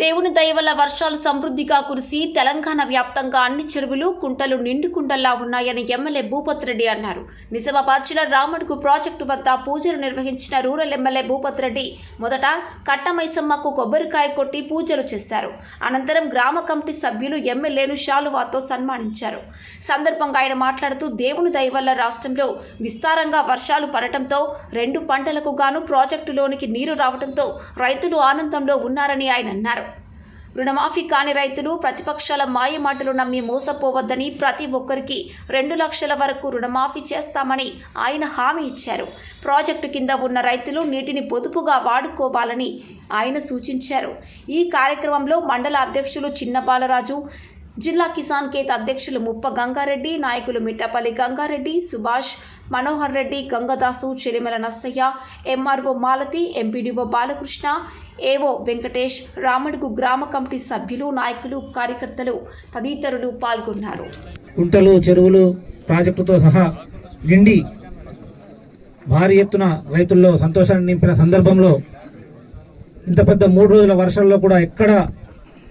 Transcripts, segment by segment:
దేవుని దయ వల్ల వర్షాలు సమృద్ధిగా కురిసి తెలంగాణ వ్యాప్తంగా అన్ని చెరువులు కుంటలు నిండుకుండల్లా ఉన్నాయని ఎమ్మెల్యే భూపత్ రెడ్డి అన్నారు. నిజామాబాద్ జిల్లా రామడుగు ప్రాజెక్టు వద్ద పూజలు నిర్వహించిన రూరల్ ఎమ్మెల్యే భూపత్ రెడ్డి మొదట కట్టమైసమ్మకు కొబ్బరికాయ కొట్టి పూజలు చేశారు. అనంతరం గ్రామ కమిటీ సభ్యులు ఎమ్మెల్యేను షాలువాతో సన్మానించారు. సందర్భంగా ఆయన మాట్లాడుతూ దేవుని దయ వల్ల రాష్ట్రంలో విస్తారంగా వర్షాలు పడటంతో రెండు పంటలకు గాను ప్రాజెక్టులోనికి నీరు రావడంతో రైతులు ఆనందంలో ఉన్నారని ఆయన అన్నారు. రుణమాఫీ కాని రైతులు ప్రతిపక్షాల మాయమాటలు నమ్మి మోసపోవద్దని ప్రతి ఒక్కరికి రెండు లక్షల వరకు రుణమాఫీ చేస్తామని ఆయన హామీ ఇచ్చారు. ప్రాజెక్టు కింద ఉన్న రైతులు నీటిని పొదుపుగా వాడుకోవాలని ఆయన సూచించారు. ఈ కార్యక్రమంలో మండల అధ్యక్షులు చిన్న బాలరాజు జిల్లా కిసాన్ కేత్ అధ్యక్షులు ముప్ప గంగారెడ్డి నాయకులు Mittapalli Gangareddy Subhash Manohar Reddy Gangadasu Chelimala Narsaiah MRO Malathi MPDO Balakrishna AO Venkatesh Ramadugu గ్రామ కమిటీ సభ్యులు నాయకులు కార్యకర్తలు తదితరులు పాల్గొన్నారు. గుంటలు చెరువులు ప్రాజెక్టుతో సహా నిండి భారీ ఎత్తున రైతుల్లో సంతోషాన్ని నింపిన సందర్భంలో ఇంత పెద్ద మూడు రోజుల వర్షాల్లో కూడా ఎక్కడ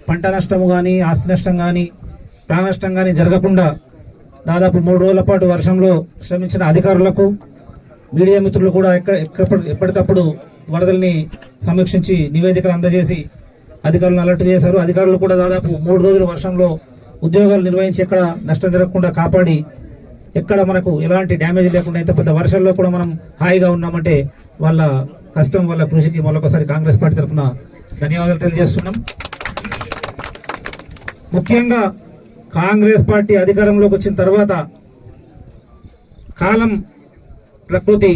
పంట నష్టము కానీ ఆస్తి నష్టం కానీ ప్రాణనష్టం కానీ జరగకుండా దాదాపు మూడు రోజుల పాటు వర్షంలో శ్రమించిన అధికారులకు మీడియా మిత్రులు కూడా ఎక్కడ ఎక్క- ఎప్పటికప్పుడు వరదల్ని సమీక్షించి నివేదికలు అందజేసి అధికారులను అలర్ట్ చేశారు. అధికారులు కూడా దాదాపు మూడు రోజులు వర్షంలో ఉద్యోగాలు నిర్వహించి ఎక్కడ నష్టం జరగకుండా కాపాడి ఎక్కడ మనకు ఎలాంటి డ్యామేజ్ లేకుండా ఇంత పెద్ద వర్షంలో కూడా మనం హాయిగా ఉన్నామంటే వాళ్ళ కష్టం వాళ్ళ కృషికి మరొకసారి కాంగ్రెస్ పార్టీ తరఫున ధన్యవాదాలు తెలియజేస్తున్నాం. ముఖ్యంగా కాంగ్రెస్ పార్టీ అధికారంలోకి వచ్చిన తర్వాత కాలం ప్రకృతి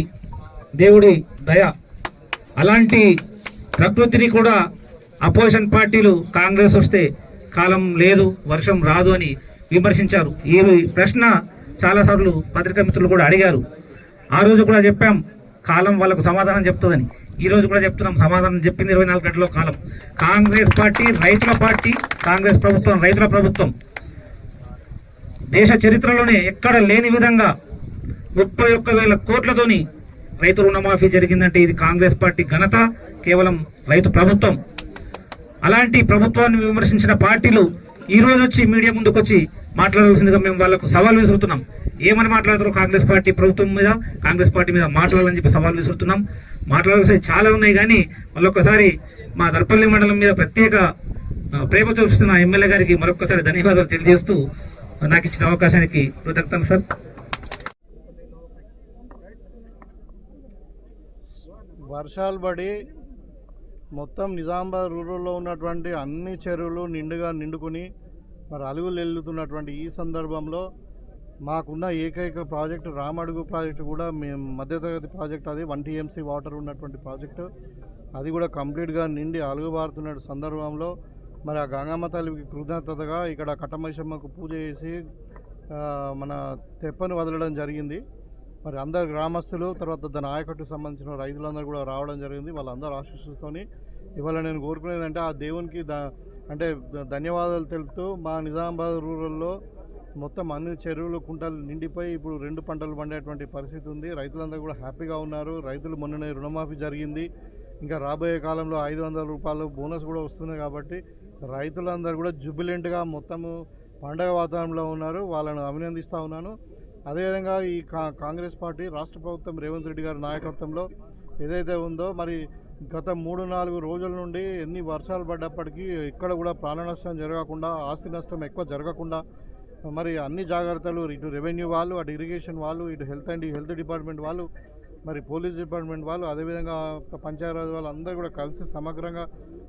దేవుడి దయ అలాంటి ప్రకృతిని కూడా అపోజిషన్ పార్టీలు కాంగ్రెస్ వస్తే కాలం లేదు వర్షం రాదు అని విమర్శించారు. ఈ ప్రశ్న చాలాసార్లు పత్రికా మిత్రులు కూడా అడిగారు. ఆ రోజు కూడా చెప్పాం కాలం వాళ్ళకు సమాధానం చెప్తుందని. ఈ రోజు కూడా చెప్తున్నాం సమాధానం చెప్పింది ఇరవై నాలుగు గంటల కాలం. కాంగ్రెస్ పార్టీ రైతుల పార్టీ కాంగ్రెస్ ప్రభుత్వం రైతుల ప్రభుత్వం. దేశ చరిత్రలోనే ఎక్కడ లేని విధంగా ముప్పై ఒక్క వేల కోట్లతోని రైతు రుణమాఫీ జరిగిందంటే ఇది కాంగ్రెస్ పార్టీ ఘనత కేవలం రైతు ప్రభుత్వం. అలాంటి ప్రభుత్వాన్ని విమర్శించిన పార్టీలు ఈ రోజు వచ్చి మీడియా ముందుకు వచ్చి మాట్లాడాల్సిందిగా మేము వాళ్ళకు సవాల్ విసురుతున్నాం. ఏమని మాట్లాడుతారు కాంగ్రెస్ పార్టీ ప్రభుత్వం మీద కాంగ్రెస్ పార్టీ మీద మాట్లాడాలని చెప్పి సవాల్ విసురుతున్నాం. మాట్లాడాల్సి చాలా ఉన్నాయి కానీ మళ్ళొక్కసారి మా దర్పల్లి మండలం మీద ప్రత్యేక ప్రేమ చూపిస్తున్న ఎమ్మెల్యే గారికి మరొకసారి ధన్యవాదాలు తెలియజేస్తూ నాకు ఇచ్చిన అవకాశానికి కృతజ్ఞతలు సార్. వర్షాలు పడి మొత్తం నిజామాబాద్ రూరల్లో ఉన్నటువంటి అన్ని చెరువులు నిండుగా నిండుకుని మరి అలుగులు వెళ్తున్నటువంటి ఈ సందర్భంలో మాకున్న ఏకైక ప్రాజెక్టు రామడుగు ప్రాజెక్టు కూడా మేము మధ్యతరగతి ప్రాజెక్ట్ అది వన్ టీఎంసీ వాటర్ ఉన్నటువంటి ప్రాజెక్టు. అది కూడా కంప్లీట్గా నిండి అలుగుబారుతున్న సందర్భంలో మరి ఆ గంగమ్మ తల్లికి కృతజ్ఞతగా ఇక్కడ కట్టమైసమ్మకు పూజ చేసి మన తెప్పను వదలడం జరిగింది. మరి అందరు గ్రామస్తులు తర్వాత దాని ఆయకట్టుకు సంబంధించిన రైతులందరూ కూడా రావడం జరిగింది. వాళ్ళందరూ ఆశీస్సులతోని ఇవాళ నేను కోరుకునేది అంటే ఆ దేవునికి ద అంటే ధన్యవాదాలు తెలుపుతూ మా నిజామాబాద్ రూరల్లో మొత్తం అన్ని చెరువులు కుంటలు నిండిపోయి ఇప్పుడు రెండు పంటలు పండేటువంటి పరిస్థితి ఉంది. రైతులందరూ కూడా హ్యాపీగా ఉన్నారు. రైతులు మొన్ననే రుణమాఫీ జరిగింది. ఇంకా రాబోయే కాలంలో ఐదు వందల రూపాయలు బోనస్ కూడా వస్తుంది కాబట్టి రైతులందరూ కూడా జుబిలెంట్గా మొత్తము పండగ వాతావరణంలో ఉన్నారు. వాళ్ళను అభినందిస్తూ ఉన్నాను. అదేవిధంగా ఈ కా కాంగ్రెస్ పార్టీ రాష్ట్ర ప్రభుత్వం రేవంత్ రెడ్డి గారి నాయకత్వంలో ఏదైతే ఉందో మరి గత మూడు నాలుగు రోజుల నుండి ఎన్ని వర్షాలు పడ్డప్పటికీ ఇక్కడ కూడా ప్రాణ నష్టం జరగకుండా ఆస్తి నష్టం ఎక్కువ జరగకుండా మరి అన్ని జాగ్రత్తలు ఇటు రెవెన్యూ వాళ్ళు అటు ఇరిగేషన్ వాళ్ళు ఇటు హెల్త్ అండ్ హెల్త్ డిపార్ట్మెంట్ వాళ్ళు మరి పోలీస్ డిపార్ట్మెంట్ వాళ్ళు అదేవిధంగా పంచాయతీరాజ్ వాళ్ళు అందరూ కూడా కలిసి సమగ్రంగా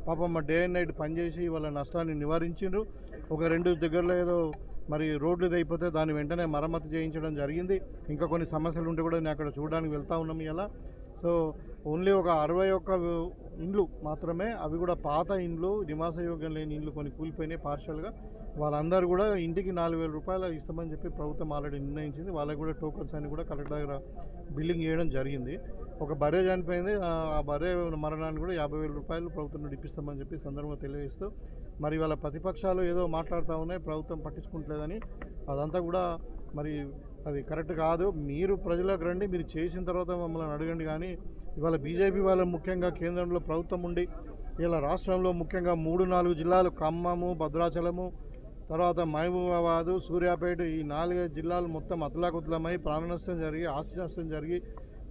పాపం మా డే అండ్ నైట్ పనిచేసి వాళ్ళ నష్టాన్ని నివారించిండ్రు. ఒక రెండు దగ్గరలో ఏదో మరి రోడ్లు అయిపోతే దాన్ని వెంటనే మరమ్మతు చేయించడం జరిగింది. ఇంకా కొన్ని సమస్యలు ఉంటే కూడా నేను అక్కడ చూడడానికి వెళ్తా ఉన్నాం ఇలా సో ఓన్లీ ఒక అరవై ఒక్క ఇండ్లు మాత్రమే అవి కూడా పాత ఇండ్లు నివాసయోగ్యం లేని ఇండ్లు కొన్ని కూలిపోయినాయి పార్షల్గా వాళ్ళందరూ కూడా ఇంటికి నాలుగు వేల రూపాయలు ఇస్తామని చెప్పి ప్రభుత్వం ఆల్రెడీ నిర్ణయించింది. వాళ్ళకి కూడా టోకన్స్ అన్ని కూడా కలెక్టర్ దగ్గర బిల్లింగ్ చేయడం జరిగింది. ఒక బర్రె చనిపోయింది. ఆ బర్రె మరణాన్ని కూడా యాభై వేల రూపాయలు ప్రభుత్వం నుండి ఇప్పిస్తామని చెప్పి సందర్భంగా తెలియజేస్తూ మరి వాళ్ళ ప్రతిపక్షాలు ఏదో మాట్లాడుతూ ఉన్నాయి ప్రభుత్వం పట్టించుకుంటలేదని. అదంతా కూడా మరి అది కరెక్ట్ కాదు. మీరు ప్రజలకు రండి. మీరు చేసిన తర్వాత మమ్మల్ని అడగండి కానీ ఇవాళ బీజేపీ వాళ్ళు ముఖ్యంగా కేంద్రంలో ప్రభుత్వం ఉండి ఇలా రాష్ట్రంలో ముఖ్యంగా మూడు నాలుగు జిల్లాలు ఖమ్మము భద్రాచలము తర్వాత మహబూబాబాదు సూర్యాపేట ఈ నాలుగు జిల్లాలు మొత్తం అతలాకుతలమై ప్రాణనష్టం జరిగి ఆస్తి నష్టం జరిగి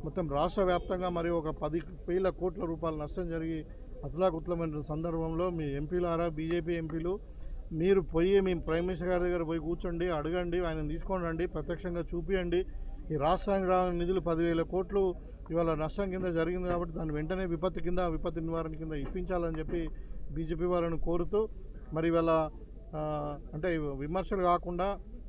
మొత్తం రాష్ట్ర వ్యాప్తంగా మరి ఒక పది వేల కోట్ల రూపాయల నష్టం జరిగి అతలాకుతలమైన సందర్భంలో మీ ఎంపీలారా బీజేపీ ఎంపీలు మీరు పోయి మేము ప్రైమ్ మినిస్టర్ గారి దగ్గర పోయి కూర్చోండి అడగండి ఆయన తీసుకొని రండి ప్రత్యక్షంగా చూపియండి. ఈ రాష్ట్రానికి రావాలని నిధులు పదివేల కోట్లు ఇవాళ నష్టం కింద జరిగింది కాబట్టి దాన్ని వెంటనే విపత్తు కింద విపత్తు నివారణ కింద ఇప్పించాలని చెప్పి బీజేపీ వారిని కోరుతూ మరి ఇవాళ అంటే విమర్శలు కాకుండా